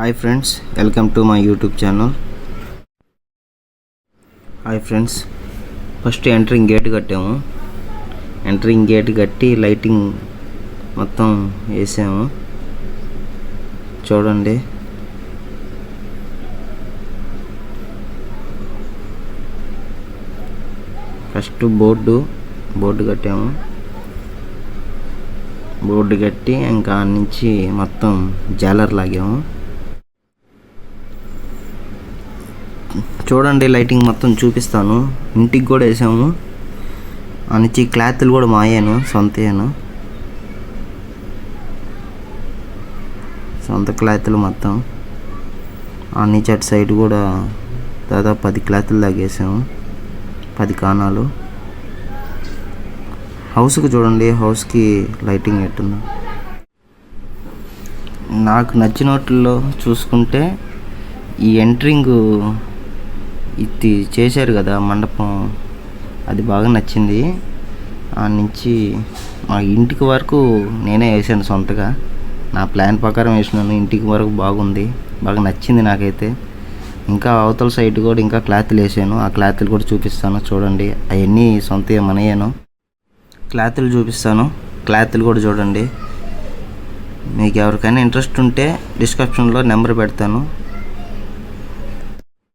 Hi friends welcome to my YouTube channel. Hi friends first entering gate కట్టాము. Entering gate కట్టి lighting మొత్తం వేసాము. చూడండి. ఫస్ట్ బోర్డు బోర్డు కట్టాము. బోర్డు కట్టి ఇంకా నుంచి మొత్తం జాలర్ లాగాము. చూడండి లైటింగ్ మొత్తం చూపిస్తాను. ఇంటికి కూడా వేసాము. ఆ క్లాత్లు కూడా మాయాను సొంతయాను సొంత క్లాత్లు మొత్తం. ఆ నుంచి అటు సైడ్ కూడా దాదాపు పది క్లాత్లు తాగేసాము పది కాణాలు హౌస్కి చూడండి హౌస్కి లైటింగ్ ఎట్టుంది. నాకు నచ్చినట్లో చూసుకుంటే ఈ ఎంట్రింగ్ ఇది చేశారు కదా మండపం. అది బాగా నచ్చింది. ఆ నుంచి మా ఇంటికి వరకు నేనే వేసాను సొంతగా. నా ప్లాన్ ప్రకారం వేసినాను. ఇంటికి వరకు బాగుంది. బాగా నచ్చింది నాకైతే. ఇంకా అవతల సైడ్ కూడా ఇంకా క్లాత్లు వేసాను. ఆ క్లాత్లు కూడా చూపిస్తాను. చూడండి. అవన్నీ సొంత మనయ్యాను క్లాత్లు చూపిస్తాను. క్లాత్లు కూడా చూడండి. మీకు ఎవరికైనా ఇంట్రెస్ట్ ఉంటే డిస్క్రిప్షన్లో నెంబర్ పెడతాను.